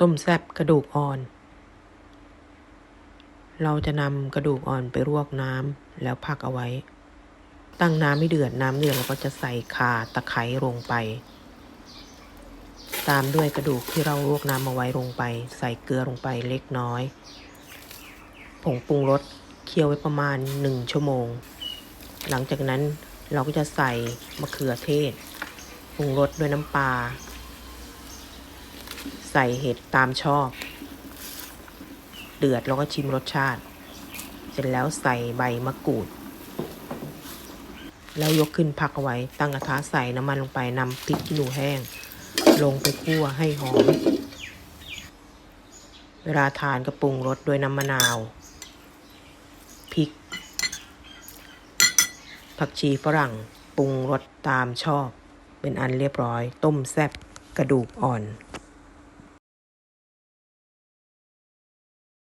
ต้มแซ่บกระดูกอ่อน เราจะนำกระดูกอ่อนไปลวกน้ำแล้วพักเอาไว้ ตั้งน้ำไม่เดือดน้ำเดือดเราก็จะใส่ข่าตะไคร้ลงไป ตามด้วยกระดูกที่เราลวกน้ำเอาไว้ลงไป ใส่เกลือลงไปเล็กน้อย ผงปรุงรสเคี่ยวไว้ประมาณหนึ่งชั่วโมง หลังจากนั้นเราก็จะใส่มะเขือเทศปรุงรสด้วยน้ำปลา ใส่เห็ดตามชอบ เดือดเราก็ชิมรสชาติ เสร็จแล้วใส่ใบมะกรูด แล้วยกขึ้นพักเอาไว้ ตั้งกระทะใส่น้ำมันลงไปนำพริกขี้หนูแห้ง ลงไปคั่วให้หอม เวลาทานก็ปรุงรสด้วยน้ำมะนาวพริก ผักชีฝรั่งปรุงรสตามชอบ เป็นอันเรียบร้อย ต้มแซ่บกระดูกอ่อน